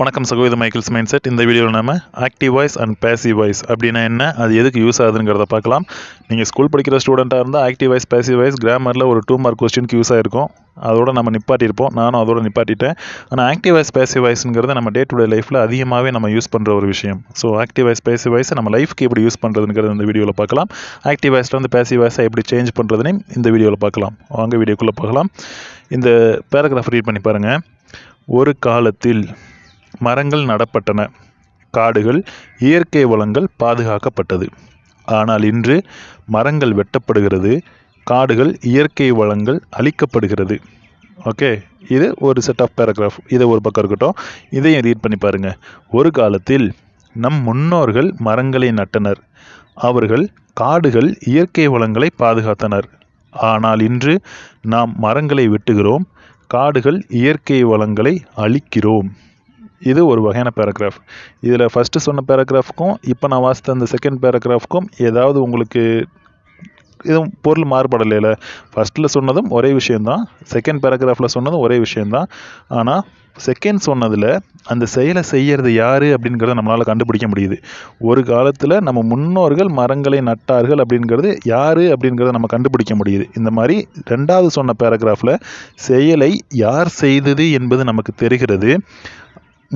வணக்கம் சகோதர Michael's mind set இந்த வீடியோவில் நம்ம active voice and passive voice அப்படின்னா என்ன? அது எதுக்கு யூஸ் ஆகுதுங்கிறத பார்க்கலாம். நீங்கள் ஸ்கூல் படிக்கிற ஸ்டூடெண்ட்டாக இருந்தால் ஆக்டிவ் வாய்ஸ் பேசிவ் வாய்ஸ் கிராமரில் ஒரு டூ மார்க் கொஸ்டினுக்கு யூஸ் ஆகிருக்கும் அதோட நம்ம நிப்பாட்டியிருப்போம். நானும் அதோட நிப்பாட்டிட்டேன். ஆனால் ஆக்டிவ் வாய்ஸ் பேசிவ் வாய்ஸ்ங்கிறது நம்ம டே டு டே லைஃப்பில் அதிகமாகவே நம்ம யூஸ் பண்ணுற ஒரு விஷயம். So active voice passive voice நம்ம லைஃப்க்கு எப்படி யூஸ் பண்ணுறதுங்கிறது இந்த வீடியோவில் பார்க்கலாம். ஆக்டிவ் வாய்ஸில் வந்து பேசிவ் வாய்ஸை எப்படி சேஞ்ச் பண்ணுறதுனையும் இந்த வீடியோவில் பார்க்கலாம். வாங்க வீடியோக்குள்ளே பார்க்கலாம் இந்த பேராகிராஃப் ரீட் பண்ணி பாருங்கள் ஒரு காலத்தில் மரங்கள் நடப்பட்டன. காடுகள் இயற்கை வளங்கள் பாதுகாக்கப்பட்டது. ஆனால் இன்று மரங்கள் வெட்டப்படுகிறது. காடுகள் இயற்கை வளங்கள் அழிக்கப்படுகிறது. ஓகே? இது ஒரு செட் ஆஃப் பேராகிராஃப் இதை ஒரு பக்கம் இருக்கட்டும். இதையும் ரீட் பண்ணி பாருங்க. ஒரு காலத்தில் நம் முன்னோர்கள் மரங்களை நட்டனர். அவர்கள் காடுகள் இயற்கை வளங்களை பாதுகாத்தனர். ஆனால் இன்று நாம் மரங்களை வெட்டுகிறோம். காடுகள் இயற்கை வளங்களை அழிக்கிறோம். இது ஒரு வகையான பேராகிராஃப் இதில் ஃபஸ்ட்டு சொன்ன பேராகிராஃப்க்கும் இப்போ நான் வாசித்த அந்த செகண்ட் பேராகிராஃப்க்கும் ஏதாவது உங்களுக்கு இதுவும் பொருள் மாறுபடலைல ஃபஸ்ட்டில் சொன்னதும் ஒரே விஷயந்தான் செகண்ட் பேராகிராஃபில் சொன்னதும் ஒரே விஷயந்தான் ஆனால் செகண்ட் சொன்னதில் அந்த செயலை செய்யறது யார் அப்படிங்கிறத நம்மளால் கண்டுபிடிக்க முடியுது. ஒரு காலத்தில் நம்ம முன்னோர்கள் மரங்களை நட்டார்கள் அப்படிங்கிறது யார் அப்படிங்கிறத நம்ம கண்டுபிடிக்க முடியுது. இந்த மாதிரி ரெண்டாவது சொன்ன பேராகிராஃபில் செயலை யார் செய்தது என்பது நமக்கு தெரிகிறது.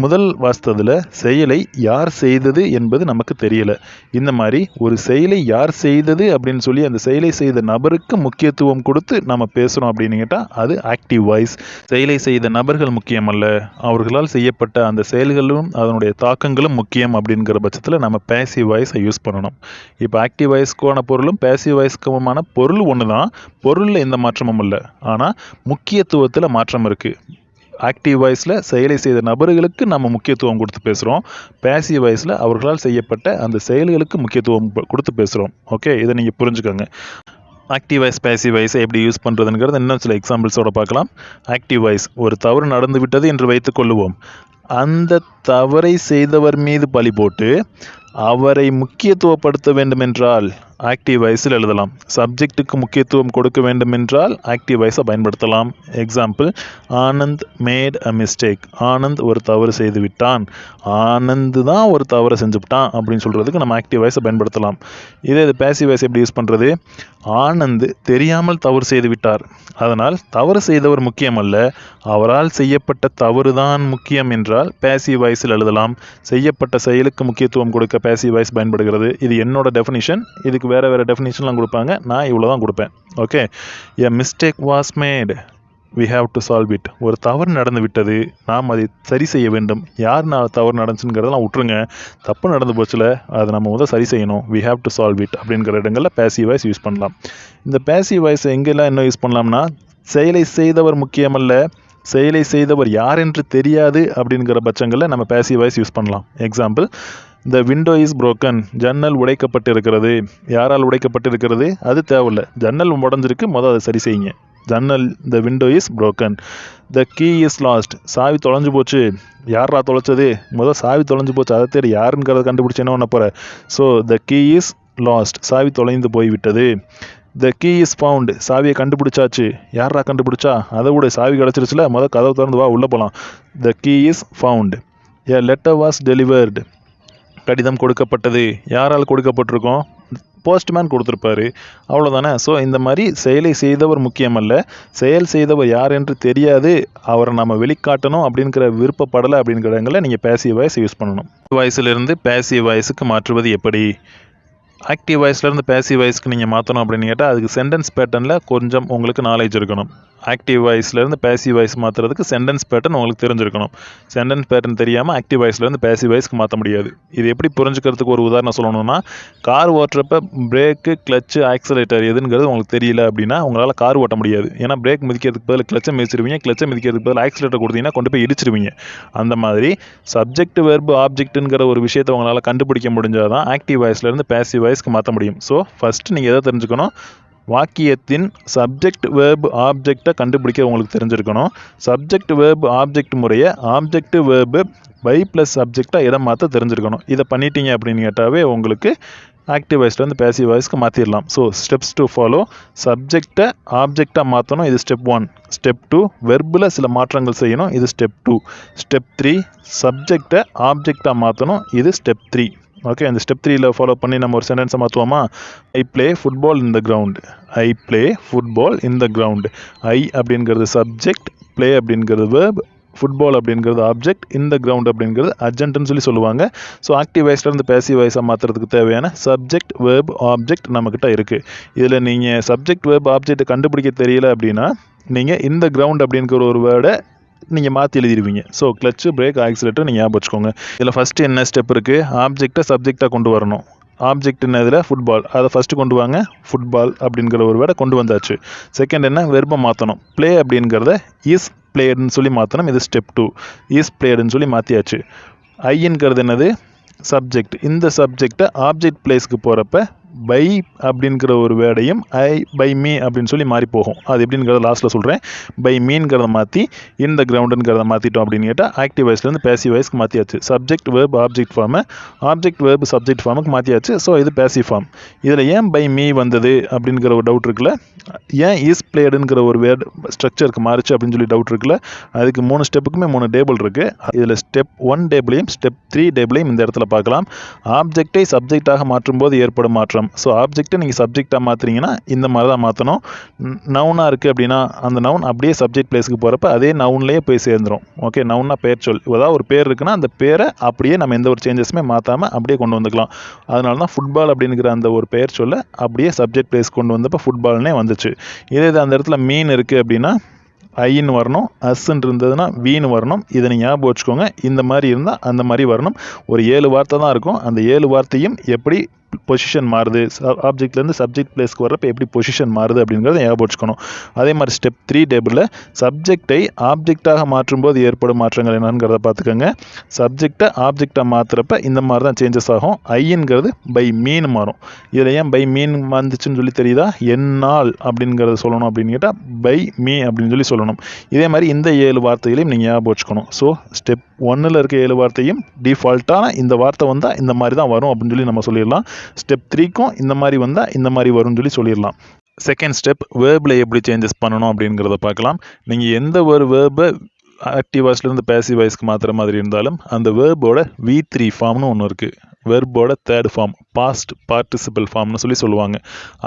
முதல் வாஸ்ததில் செயலை யார் செய்தது என்பது நமக்கு தெரியலை. இந்த மாதிரி ஒரு செயலை யார் செய்தது அப்படின்னு சொல்லி அந்த செயலை செய்த நபருக்கு முக்கியத்துவம் கொடுத்து நம்ம பேசுகிறோம் அப்படின்னு கேட்டால் அது ஆக்டிவ் வாய்ஸ் செயலை செய்த நபர்கள் முக்கியம் அல்ல அவர்களால் செய்யப்பட்ட அந்த செயல்களும் அதனுடைய தாக்கங்களும் முக்கியம் அப்படிங்கிற பட்சத்தில் நம்ம பேசிவ் வாய்ஸை யூஸ் பண்ணணும். இப்போ ஆக்டிவ் வாய்ஸ்க்கான பொருளும் பேசிவ் வாய்ஸ்க்குமான பொருள் ஒன்று தான் பொருளில் எந்த மாற்றமும் இல்லை. ஆனால் முக்கியத்துவத்தில் மாற்றம் இருக்குது ஆக்டிவ் வாய்ஸில் செயலை செய்த நபர்களுக்கு நம்ம முக்கியத்துவம் கொடுத்து பேசுகிறோம் பேசிவ் வாய்ஸில் அவர்களால் செய்யப்பட்ட அந்த செயல்களுக்கு முக்கியத்துவம் கொடுத்து பேசுகிறோம் ஓகே இதை நீங்கள் புரிஞ்சுக்கோங்க. ஆக்டிவ் வாய்ஸ் பேசிவ் வாய்ஸை எப்படி யூஸ் பண்ணுறதுங்கிறது இன்னும் சில எக்ஸாம்பிள்ஸோட பார்க்கலாம். ஆக்டிவ் வாய்ஸ் ஒரு தவறு நடந்து விட்டது என்று வைத்துக்கொள்ளுவோம் அந்த தவறை செய்தவர் மீது பழி போட்டு அவரை முக்கியத்துவப்படுத்த வேண்டுமென்றால் ஆக்டிவ் வாய்ஸில் எழுதலாம். சப்ஜெக்ட்டுக்கு முக்கியத்துவம் கொடுக்க வேண்டுமென்றால் ஆக்டிவ் வாய்ஸை பயன்படுத்தலாம். Example Anand made a mistake Anand ஒரு தவறு செய்து விட்டான். ஆனந்த் தான் ஒரு தவறை செஞ்சுவிட்டான் அப்படின்னு சொல்கிறதுக்கு நம்ம ஆக்டிவ் வாய்ஸை பயன்படுத்தலாம். இதே இது பேசிவ் வாய்ஸ் எப்படி யூஸ் பண்ணுறது ஆனந்த் தெரியாமல் தவறு செய்து விட்டார். அதனால் தவறு செய்தவர் முக்கியம் அல்ல. அவரால் செய்யப்பட்ட தவறு தான் முக்கியம் என்றால் பேசிவ் வாய்ஸில் எழுதலாம். செய்யப்பட்ட செயலுக்கு முக்கியத்துவம் கொடுக்க பேசிவ் வாய்ஸ் பயன்படுகிறது. இது என்னோட டெஃபினிஷன் இதுக்கு வேறு வேறு டெஃபினேஷன்லாம் கொடுப்பாங்க. நான் இவ்வளோ தான் கொடுப்பேன். Okay a mistake was made we have to solve it ஒரு தவறு நடந்து விட்டது. நாம் அதை சரி செய்ய வேண்டும். யார் நான் தவறு நடந்துச்சுங்கிறதெல்லாம் விட்டுருங்க. தப்பு நடந்து போச்சுல அதை நம்ம முதல் சரி செய்யணும். We have to solve it அப்படிங்கிற இடங்களில் பேசிவ் வாய்ஸ் யூஸ் பண்ணலாம். இந்த பேசிவ் வாய்ஸ் எங்கெல்லாம் என்ன யூஸ் பண்ணலாம்னா செயலை செய்தவர் முக்கியமல்ல செயலை செய்தவர் யார் என்று தெரியாது அப்படிங்கிற பட்சங்களில் நம்ம பேசிவ் வாய்ஸ் யூஸ் பண்ணலாம். Example the window is broken ஜன்னல் உடைக்கப்பட்டிருக்கிறது. யாரால் உடைக்கப்பட்டிருக்கிறது? அது தேவையில்லை. ஜன்னல் உடஞ்சிருக்கு. மொதல் அதை சரி செய்யுங்க. ஜன்னல் the window is broken the key is lost சாவி தொலைஞ்சு போச்சு. யாரா தொலைச்சது? முதல் சாவி தொலைஞ்சு போச்சு. அதை தேடி யாருங்கிறத கண்டுபிடிச்சு என்ன பண்ண so the key is lost சாவி தொலைந்து போய்விட்டது. த கீ இஸ் ஃபவுண்ட் சாவியை கண்டுபிடிச்சாச்சு. யாரா கண்டுபிடிச்சா? அதை விட. சாவி கிடச்சிருச்சுல. முதல் கதவை திறந்து வா. உள்ளே போகலாம் the key is found a letter was delivered கடிதம் கொடுக்கப்பட்டது. யாரால் கொடுக்கப்பட்டிருக்கோம்? போஸ்ட்மேன் கொடுத்துருப்பாரு. அவ்வளோதானே ஸோ இந்த மாதிரி செயலை செய்தவர் முக்கியமல்ல. செயல் செய்தவர் யார் என்று தெரியாது. அவரை நம்ம வெளிக்காட்டணும் அப்படிங்கிற விருப்பப்படலை அப்படிங்கிற நீங்கள் பேசிவ் வாய்ஸ் யூஸ் பண்ணணும். வாய்ஸிலிருந்து பேசிவ் வாய்ஸுக்கு மாற்றுவது எப்படி? ஆக்டிவ் வாய்ஸ்லேருந்து பேசிவ் வாய்ஸ்க்கு நீங்கள் மாற்றணும் அப்படின்னு கேட்டால் அதுக்கு சென்டென்ஸ் பேட்டர்னில் கொஞ்சம் உங்களுக்கு நாலேஜ் இருக்கணும். ஆக்டிவ் வாய்ஸ்லேருந்து பேசிவ் வாய்ஸ் மாற்றுறதுக்கு சென்டென்ஸ் பேட்டர்ன் உங்களுக்கு தெரிஞ்சிருக்கணும். சென்டென்ஸ் பேட்டர்ன் தெரியாமல் ஆக்டிவ் வாய்ஸ்லேருந்து பேசிவ் வாய்ஸ்க்கு மாற்ற முடியாது. இது எப்படி புரிஞ்சுக்கிறதுக்கு ஒரு உதாரணம் சொல்லணும்னா கார் ஓட்டுறப்ப பிரேக்கு கிளச்சு ஆக்சலேட்டர் எதுங்கிறது உங்களுக்கு தெரியல அப்படின்னா உங்களால் கார் ஓட்ட முடியாது. ஏன்னா பிரேக் மிதிக்கிறதுக்கு பதில் கிளச்சை மிதிச்சிருவீங்க கிளச்சை மிதிக்கிறதுக்கு பதில் ஆக்சிலேட்டர் கொடுத்தீங்கன்னா கொண்டு போய் இடிச்சிருவீங்க. அந்த மாதிரி சப்ஜெக்ட் வெர்பு ஆப்ஜெக்ட்டுங்கிற ஒரு விஷயத்தை உங்களால் கண்டுபிடிக்க முடிஞ்சால் தான் ஆக்டிவ் வாய்ஸ்லேருந்து பேசிவ் வாய்ஸ்க்கு மாற்ற முடியும். ஸோ ஃபஸ்ட்டு நீங்கள் எதை தெரிஞ்சுக்கணும்? வாக்கியத்தின் சப்ஜெக்ட் வேர்ப் ஆப்ஜெக்டை கண்டுபிடிக்க உங்களுக்கு தெரிஞ்சிருக்கணும். சப்ஜெக்ட் வேர்ப் ஆப்ஜெக்ட் முறையை ஆப்ஜெக்ட் வேர்பு பை ப்ளஸ் சப்ஜெக்டாக இடம் மாற்ற தெரிஞ்சிருக்கணும். இதை பண்ணிட்டீங்க அப்படின்னு கேட்டாவே உங்களுக்கு ஆக்டிவ் வாய்ஸ்லேருந்து பேசிவ் வாய்ஸ்க்கு மாற்றிடலாம் ஸோ ஸ்டெப்ஸ் டு ஃபாலோ சப்ஜெக்டை ஆப்ஜெக்டாக மாற்றணும் இது ஸ்டெப் ஒன் ஸ்டெப் டூ வெர்பில் சில மாற்றங்கள் செய்யணும். இது ஸ்டெப் டூ ஸ்டெப் த்ரீ சப்ஜெக்டை ஆப்ஜெக்டாக மாற்றணும் இது ஸ்டெப் த்ரீ ஓகே அந்த ஸ்டெப் த்ரீயில் ஃபாலோ பண்ணி நம்ம ஒரு சென்டென்ஸை மாற்றுவோமா I play football in the ground I play football in the ground I அப்படிங்கிறது சப்ஜெக்ட் ப்ளே அப்படிங்கிறது வேர்ப் ஃபுட்பால் அப்படிங்கிறது ஆப்ஜெக்ட் இந்த கிரவுண்ட் அப்படிங்கிறது அர்ஜென்ட்னு சொல்லி சொல்லுவாங்க. ஸோ ஆக்டிவ் வாய்ஸ்லேருந்து பேசிவ் வாய்ஸாக மாற்றுறதுக்கு தேவையான சப்ஜெக்ட் வேர்ப் ஆப்ஜெக்ட் நம்மக்கிட்ட இருக்குது இதில் நீங்கள் சப்ஜெக்ட் வேர்ப் ஆப்ஜெக்ட்டை கண்டுபிடிக்க தெரியல அப்படின்னா நீங்கள் இந்த கிரவுண்ட் அப்படிங்கிற ஒரு வேர்டை நீங்கள் மாற்றி எழுதிடுவீங்க ஸோ கிளச்சு பிரேக் ஆக்சிலேட்டர் நீங்கள் ஞாபகம் வச்சுக்கோங்க. இதில் ஃபஸ்ட்டு என்ன ஸ்டெப் இருக்குது ஆப்ஜெக்டை சப்ஜெக்டாக கொண்டு வரணும். ஆப்ஜெக்ட் என்ன இதில் ஃபுட்பால் அதை ஃபஸ்ட்டு கொண்டு வாங்க. ஃபுட்பால் அப்படிங்கிற ஒரு வேடை கொண்டு வந்தாச்சு. செகண்ட் என்ன? வெர்பை மாற்றணும் ப்ளே அப்படிங்கிறத இஸ் பிளேடுன்னு சொல்லி மாற்றணும் இது ஸ்டெப் டூ இஸ் பிளேடுன்னு சொல்லி மாற்றியாச்சு ஐங்கிறது என்னது? சப்ஜெக்ட் இந்த சப்ஜெக்டை ஆப்ஜெக்ட் பிளேஸ்க்கு போகிறப்ப பை அப்படிங்கிற ஒரு வேர்டையும் ஐ பை மீ அப்படின்னு சொல்லி மாறி போகும். அது எப்படிங்கிறத லாஸ்ட்டில் சொல்கிறேன் பை மீன்கிறத மாற்றி இந்த கிரவுண்டுங்கிறத மாற்றிட்டோம் அப்படின்னு கேட்டால் ஆக்டிவ் வாய்ஸ்லேருந்து பேசிவ் வாய்ஸ்க்கு மாற்றியாச்சு சப்ஜெக்ட் வேர்ப் ஆப்ஜெக்ட் ஃபார்மை ஆப்ஜெக்ட் வேர்ப் சப்ஜெக்ட் ஃபார்முக்கு மாற்றியாச்சு ஸோ இது பேசிவ் ஃபார்ம் இதில் ஏன் பை மீ வந்தது அப்படிங்கிற ஒரு டவுட் இருக்குல்ல? ஏன் இஸ் பிளேடுங்கிற ஒரு வேர்ட் ஸ்ட்ரக்சருக்கு மாறிச்சு அப்படின்னு சொல்லி டவுட் இருக்குல்ல? அதுக்கு மூணு ஸ்டெப்புக்குமே மூணு டேபிள் இருக்குது இதில் ஸ்டெப் ஒன் டேபிளையும் ஸ்டெப் த்ரீ டேபிளையும் இந்த இடத்துல பார்க்கலாம். ஆப்ஜெக்டை சப்ஜெக்டாக மாற்றும் போது ஏற்படும் மாற்றம். சிஸ்டம் ஸோ ஆப்ஜெக்ட்டை நீங்கள் சப்ஜெக்டாக மாற்றுறீங்கன்னா இந்த மாதிரி தான் மாற்றணும் நவுனாக இருக்குது அப்படின்னா அந்த நவுன் அப்படியே சப்ஜெக்ட் பிளேஸுக்கு போகிறப்ப அதே நவுன்லேயே போய் சேர்ந்துரும். ஓகே நவுன்னா பேர் சொல். ஏதாவது ஒரு பேர் இருக்குன்னா அந்த பேரை அப்படியே நம்ம எந்த ஒரு சேஞ்சஸுமே மாற்றாமல் அப்படியே கொண்டு வந்துக்கலாம். அதனால தான் ஃபுட்பால் அப்படிங்கிற அந்த ஒரு பெயர் சொல்ல அப்படியே சப்ஜெக்ட் பிளேஸ் கொண்டு வந்தப்போ ஃபுட்பால்னே வந்துச்சு. இதே இது அந்த இடத்துல மீன் இருக்குது அப்படின்னா ஐன்னு வரணும். அஸ்ன்னு இருந்ததுன்னா வீணு வரணும். இதை நீங்கள் ஞாபகம் வச்சுக்கோங்க. இந்த மாதிரி இருந்தால் அந்த மாதிரி வரணும். ஒரு ஏழு வார்த்தை தான் இருக்கும். அந்த ஏழு வார்த்தையும் எப்படி பொசிஷன் மாறுது. ஆப்ஜெக்ட்லேருந்து சப்ஜெக்ட் பிளேஸ்க்கு வரப்போ எப்படி பொசிஷன் மாறுது அப்படிங்கிறத ஞாபகம் வச்சுக்கணும். அதே மாதிரி ஸ்டெப் த்ரீ டேபிளில் சப்ஜெக்டை ஆப்ஜெக்டாக மாற்றும்போது ஏற்படும் மாற்றங்கள் என்னங்கிறத பார்த்துக்கோங்க. சப்ஜெக்டை ஆப்ஜெக்டாக மாற்றுறப்ப இந்த மாதிரி தான் சேஞ்சஸ் ஆகும். ஐங்கிறது பை மீன் மாறும். இதில் ஏன் பை மீன் வந்துச்சுன்னு சொல்லி தெரியுதா? என்னால் அப்படிங்கிறத சொல்லணும் அப்படின்னு கேட்டால் பை மீ அப்படின்னு சொல்லி சொல்லணும். இதே மாதிரி இந்த ஏழு வார்த்தைகளையும் நீங்கள் ஞாபகம் வச்சுக்கணும். ஸோ ஸ்டெப் ஒன்னில் இருக்க ஏழு வார்த்தையும் டிஃபால்ட்டான இந்த வார்த்தை வந்தால் இந்த மாதிரி தான் வரும் அப்படின்னு சொல்லி நம்ம சொல்லிடலாம். ஸ்டெப் த்ரீக்கும் இந்த மாதிரி வந்தால் இந்த மாதிரி வரும்னு சொல்லி சொல்லிடலாம். செகண்ட் ஸ்டெப் வேர்பில் எப்படி சேஞ்சஸ் பண்ணணும் அப்படிங்கிறத பார்க்கலாம். நீங்கள் எந்த ஒரு வேர்பை ஆக்டிவ் வாய்ஸ்லேருந்து பேசிவ் வாய்ஸ்க்கு மாற்றுற மாதிரி இருந்தாலும் அந்த வேர்போட வி த்ரீ ஃபார்ம்னு ஒன்று இருக்குது வெர்போட தேர்ட் ஃபார்ம் பாஸ்ட் பார்ட்டிசிபிள் ஃபார்ம்னு சொல்லி சொல்லுவாங்க.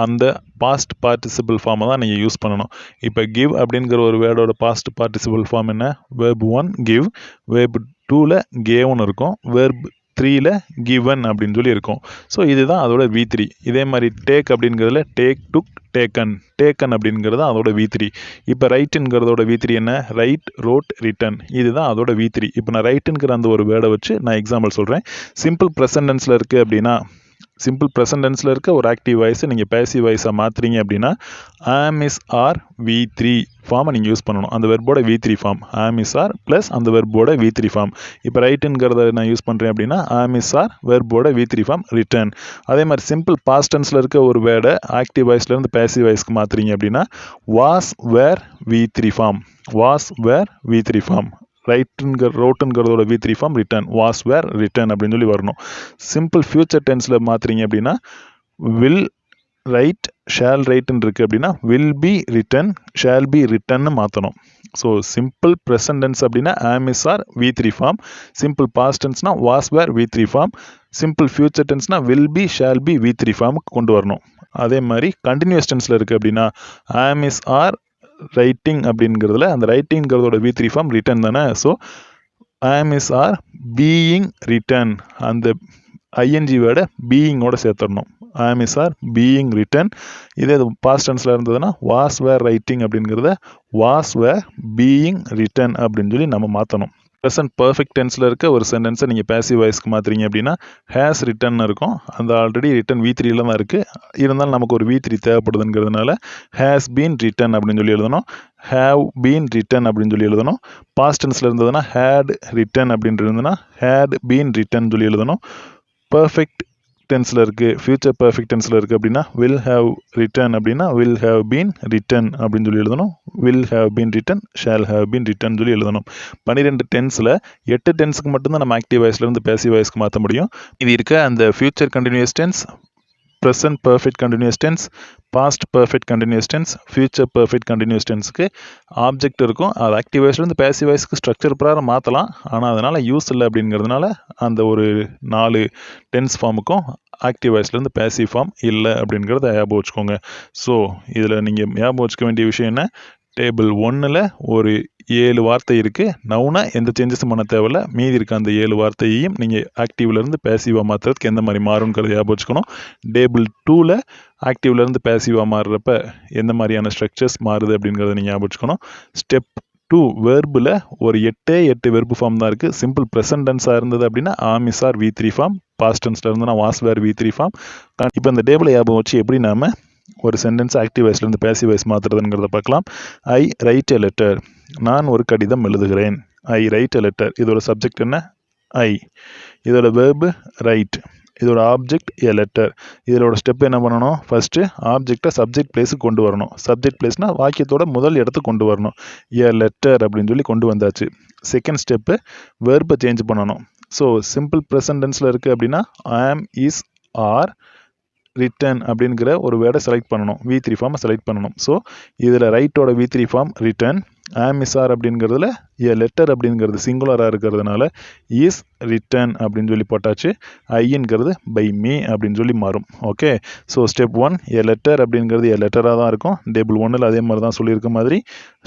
அந்த பாஸ்ட் பார்ட்டிசிபிள் ஃபார்மை தான் நீங்கள் யூஸ் பண்ணணும். இப்போ கிவ் அப்படிங்கிற ஒரு வேர்டோட பாஸ்ட் பார்ட்டிசிபிள் ஃபார்ம் என்ன? வேர்ப் ஒன் கிவ் வேர்ப் டூவில் கேவ்னு இருக்கும். வேர்ப் த்ரீயில் கிவன் அப்படின்னு சொல்லி இருக்கும். ஸோ இதுதான் அதோட வி த்ரீ இதே மாதிரி டேக் அப்படிங்கிறதுல டேக் டுக் டேக்கன் டேக்கன் அப்படிங்கிறது அதோட வி த்ரீ இப்போ ரைட்டுங்கிறதோட வி த்ரீ என்ன? ரைட் ரோட் ரிட்டன் இதுதான் அதோட வி த்ரீ இப்போ நான் ரைட்டுங்கிற அந்த ஒரு வேர்டை வச்சு நான் எக்ஸாம்பிள் சொல்கிறேன் சிம்பிள் ப்ரெசன்டென்ஸில் இருக்குது அப்படின்னா சிம்பிள் ப்ரெசன்டென்ஸில் இருக்க ஒரு ஆக்டிவ் வாய்ஸை நீங்கள் பேசிவ் வாய்ஸாக மாற்றுறீங்க அப்படின்னா am is are V three ஃபார்மை நீங்கள் யூஸ் பண்ணணும். அந்த வெர்போட V three form am is are plus அந்த வெர்போட வி த்ரீ ஃபார்ம் இப்போ ரைட்டுங்கிறத நான் யூஸ் பண்ணுறேன் அப்படின்னா ஆம் இஸ் ஆர் வெர்போட வி த்ரீ ஃபார்ம் ரிட்டர்ன் அதே மாதிரி சிம்பிள் பாஸ்டன்ஸில் இருக்க ஒரு வேர்டை ஆக்டிவ் வாய்ஸ்லேருந்து பேசிவ் வாய்ஸ்க்கு மாற்றுறீங்க அப்படின்னா was were V three form was were V three form ரைட்டுங்கிற ரோட்டுங்கிறதோட V three form written was were written அப்படின்னு சொல்லி வரணும். சிம்பிள் ஃபியூச்சர் டென்ஸில் மாற்றுறீங்க அப்படின்னா வில் ரைட் ஷேல் ரைட்டுன்னு இருக்குது அப்படின்னா will be written shall be ரிட்டன்னு மாற்றணும் ஸோ சிம்பிள் ப்ரெசன்டென்ஸ் அப்படின்னா am is are V three form simple past டென்ஸ்னா was were V three form simple future டென்ஸ்னா will be shall be V three ஃபார்முக்கு கொண்டு வரணும். அதே மாதிரி கண்டினியூஸ் டென்ஸில் இருக்குது அப்படின்னா ஆம் இஸ் ஆர் ரைட்டிங் அப்படிங்கிறதுல அந்த ரைட்டிங்கிறதோட வி த்ரீ ஃபார்ம் ரிட்டன் தானே? So am is are being written அந்த ஐஎன்ஜி வேர்டை பீயிங்கோட சேர்த்துடணும். Am is are being written இதே பாஸ்ட் டென்ஸில் இருந்ததுன்னா வாஸ் வேர் ரைட்டிங் அப்படிங்கிறத வாஸ் வேர் பீயிங் ரிட்டன் அப்படின்னு சொல்லி நம்ம மாற்றணும் ப்ரெசன்ட் பர்ஃபெக்ட் டென்ஸில் இருக்க ஒரு சென்டென்ஸை நீங்கள் பேசிவ் வாய்ஸ்க்கு மாற்றுறீங்க அப்படின்னா ஹேஸ் ரிட்டன் இருக்கும். அந்த ஆல்ரெடி ரிட்டன் வி த்ரீல தான் இருக்குது இருந்தாலும் நமக்கு ஒரு வி த்ரீ தேவைப்படுதுங்கிறதுனால ஹேஸ் பீன் ரிட்டன் அப்படின்னு சொல்லி எழுதணும். ஹேவ் பீன் ரிட்டன் அப்படின்னு சொல்லி எழுதணும். பாஸ்ட் டென்ஸில் இருந்ததுன்னா ஹேட் ரிட்டன் அப்படின்ட்டு இருந்ததுன்னா ஹேட் பீன் ரிட்டன் சொல்லி எழுதணும். பர்ஃபெக்ட் டென்ஸில் இருக்குது ஃபியூச்சர் பர்ஃபெக்ட் டென்ஸில் இருக்குது அப்படின்னா வில் ஹேவ் ரிட்டன் அப்படின்னா வில் ஹேவ் பீன் ரிட்டன் அப்படின்னு சொல்லி எழுதணும். Will have been written shall have been written சொல்லி எழுதணும். பன்னிரெண்டு டென்ஸில் எட்டு டென்ஸுக்கு மட்டும்தான் நம்ம ஆக்டிவ் வாய்ஸ்லேருந்து பேசிவ் வாய்ஸ்க்கு மாற்ற முடியும். இது இருக்க அந்த future continuous tense present perfect continuous tense past perfect continuous tense future perfect continuous டென்ஸுக்கு object இருக்கும். அது ஆக்டிவ் வாய்ஸ்லேருந்து பேசிவ் வாய்ஸ்க்கு ஸ்ட்ரக்சர் பிரகாரம் மாற்றலாம் ஆனால் அதனால் யூஸ் இல்லை அப்படிங்கிறதுனால அந்த ஒரு நாலு டென்ஸ் ஃபார்முக்கும் ஆக்டிவ் வாய்ஸ்லேருந்து பேசிவ் ஃபார்ம் இல்லை அப்படிங்கிறத ஞாபகம் வச்சுக்கோங்க. ஸோ இதில் நீங்கள் ஞாபகம் வச்சுக்க வேண்டிய விஷயம் என்ன? டேபிள் ஒன்றில் ஒரு ஏழு வார்த்தை இருக்குது நவுனா எந்த சேஞ்சஸும் பண்ண தேவையில்ல. மீதி இருக்க அந்த ஏழு வார்த்தையையும் நீங்கள் ஆக்டிவ்லேருந்து பேசிவாக மாற்றுறதுக்கு எந்த மாதிரி மாறுங்கிறத ஞாபகம் வச்சுக்கணும். டேபிள் டூவில் ஆக்டிவ்லேருந்து பேசிவாக மாறுறப்ப எந்த மாதிரியான ஸ்ட்ரக்சர்ஸ் மாறுது அப்படிங்கிறத நீங்கள் ஞாபகம் வச்சுக்கணும். ஸ்டெப் டூ வெர்பில் ஒரு எட்டே எட்டு வெர்பு ஃபார்ம் தான் இருக்குது சிம்பிள் ப்ரெசன்டென்ஸாக இருந்தது அப்படின்னா am is are V three form பாஸ்டன்ஸில் இருந்ததுன்னா was were V three form இப்போ இந்த டேபிளை ஞாபகம் வச்சு எப்படி நாம ஒரு சென்டென்ஸ் ஆக்டிவ் வாய்ஸ்லேருந்து பேசிவ் வாய்ஸ் மாற்றுறதுங்கிறத பார்க்கலாம். ஐ ரைட் எ லெட்டர் நான் ஒரு கடிதம் எழுதுகிறேன். ஐ ரைட் எ லெட்டர் இதோட சப்ஜெக்ட் என்ன? ஐ இதோட வேர்பு ரைட் இதோட ஆப்ஜெக்ட் எ லெட்டர் இதோட ஸ்டெப் என்ன பண்ணணும்? ஃபஸ்ட்டு ஆப்ஜெக்டை சப்ஜெக்ட் பிளேஸுக்கு கொண்டு வரணும். சப்ஜெக்ட் பிளேஸ்னால் வாக்கியத்தோட முதல் இடத்துக்கு கொண்டு வரணும். எ லெட்டர் அப்படின்னு சொல்லி கொண்டு வந்தாச்சு. செகண்ட் ஸ்டெப்பு வேர்பை சேஞ்ச் பண்ணணும். ஸோ சிம்பிள் ப்ரெசன்டென்ஸில் இருக்குது அப்படின்னா ஆம் இஸ் ஆர் ரிட்டன் அப்படிங்கிற ஒரு வேர்டை செலக்ட் பண்ணணும். வி த்ரீ ஃபார்மை செலக்ட் பண்ணணும். ஸோ இதில் ரைட்டோட V three form written am is are அப்படிங்கிறதுல எ லெட்டர் அப்படிங்கிறது சிங்குலராக இருக்கிறதுனால இஸ் ரிட்டன் அப்படின்னு சொல்லி போட்டாச்சு. ஐங்கிறது பை மீ அப்படின்னு சொல்லி மாறும். Okay so step one a letter அப்படிங்கிறது ஏ லெட்டராக தான் இருக்கும். டேபிள் ஒன்னில் அதே மாதிரி தான் சொல்லியிருக்க மாதிரி.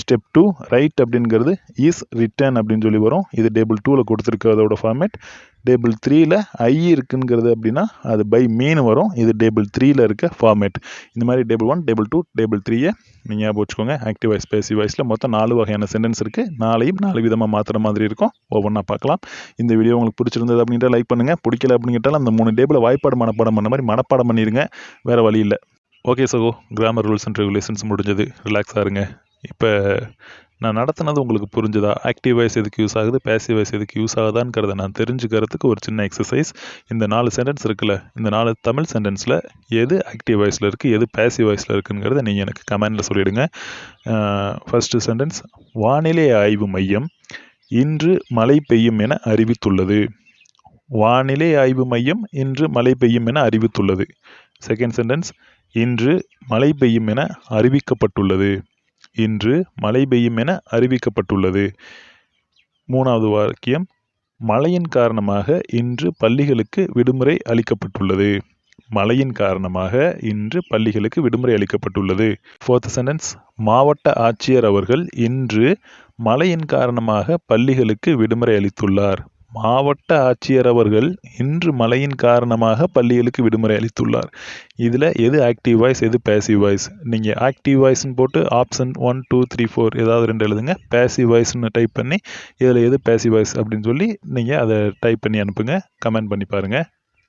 ஸ்டெப் டூ ரைட் அப்படிங்கிறது இஸ் ரிட்டன் அப்படின்னு சொல்லி வரும். இது டேபிள் டூவில் கொடுத்துருக்கிறதோட ஃபார்மேட் டேபிள் த்ரீயில் ஐ இருக்குங்கிறது அப்படின்னா அது பை மீன் வரும். இது டேபிள் த்ரீயில் இருக்க ஃபார்மேட் இந்த மாதிரி table one table two table த்ரீயை நீங்கள் ஞாபகம் வச்சுக்கோங்க. ஆக்டிவ் வாய்ஸ் பேசிவ் வாய்ஸில் மொத்தம் நாலு வகையான சென்டென்ஸ் இருக்குது நாளையும் நாலு விதமாக மாற்றுற மாதிரி இருக்கும். ஒவ்வொன்றா பார்க்கலாம். இந்த வீடியோ உங்களுக்கு பிடிச்சிருந்தது அப்படின்ட்டு லைக் பண்ணுங்கள் பிடிக்கல அப்படிங்கிட்டாலும் அந்த மூணு டேபிள் வாய்ப்பாடு மனப்பாடம் பண்ண மாதிரி மனப்பாடம் பண்ணிடுங்க வேறு வழி இல்லை. ஓகே சகோ கிராமர் ரூல்ஸ் அண்ட் ரெகுலேஷன்ஸ் முடிஞ்சது. ரிலாக்ஸாக இருங்க. இப்போ நான் நடத்தினது உங்களுக்கு புரிஞ்சுதா? ஆக்டிவ் வாய்ஸ் எதுக்கு யூஸ் ஆகுது? பேசிவ் வாய்ஸ் எதுக்கு யூஸ் ஆகுதாங்கிறத நான் தெரிஞ்சுக்கிறதுக்கு ஒரு சின்ன எக்ஸசைஸ் இந்த நாலு சென்டென்ஸ் இருக்குல்ல இந்த நாலு தமிழ் சென்டென்ஸில் எது ஆக்டிவ் வாய்ஸில் இருக்குது எது பேசிவ் வாய்ஸில் இருக்குங்கிறத நீங்கள் எனக்கு கமெண்டில் சொல்லிவிடுங்க ஃபஸ்ட்டு சென்டென்ஸ் வானிலை ஆய்வு மையம் இன்று மழை பெய்யும் என அறிவித்துள்ளது. வானிலை ஆய்வு மையம் இன்று மழை பெய்யும் என அறிவித்துள்ளது. செகண்ட் சென்டென்ஸ் இன்று மழை பெய்யும் என அறிவிக்கப்பட்டுள்ளது. இன்று மழை பெய்யும் என அறிவிக்கப்பட்டுள்ளது. மூணாவது வாக்கியம் மழையின் காரணமாக இன்று பள்ளிகளுக்கு விடுமுறை அளிக்கப்பட்டுள்ளது. மழையின் காரணமாக இன்று பள்ளிகளுக்கு விடுமுறை அளிக்கப்பட்டுள்ளது. ஃபோர்த் சென்டென்ஸ் மாவட்ட ஆட்சியர் அவர்கள் இன்று மழையின் காரணமாக பள்ளிகளுக்கு விடுமுறை அளித்துள்ளார். மாவட்ட ஆட்சியர் அவர்கள் இன்று மழையின் காரணமாக பள்ளிகளுக்கு விடுமுறை அளித்துள்ளார். இதில் எது ஆக்டிவ் வாய்ஸ் எது பேசிவ் வாய்ஸ் நீங்கள் ஆக்டிவ் வாய்ஸ்னு போட்டு option one two three four ஏதாவது ரெண்டு எழுதுங்க. பேசிவ் வாய்ஸ்னு டைப் பண்ணி இதில் எது பேசிவ் வாய்ஸ் அப்படின்னு சொல்லி நீங்கள் அதை டைப் பண்ணி அனுப்புங்க. கமெண்ட் பண்ணி பாருங்கள்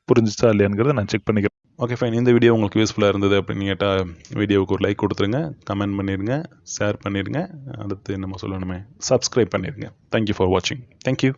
புரிஞ்சிச்சா இல்லையாங்கிறத நான் செக் பண்ணிக்கிறேன். ஓகே ஃபைன் இந்த வீடியோ உங்களுக்கு யூஸ்ஃபுல்லாக இருந்தது அப்படின்னு கேட்டால் வீடியோவுக்கு ஒரு லைக் கொடுத்துருங்க. கமெண்ட் பண்ணிடுங்க. ஷேர் பண்ணிடுங்க. அடுத்து நம்ம சொல்லணுமே. சப்ஸ்கிரைப் பண்ணிடுங்க. தேங்க்யூ ஃபார் வாட்சிங் தேங்க்யூ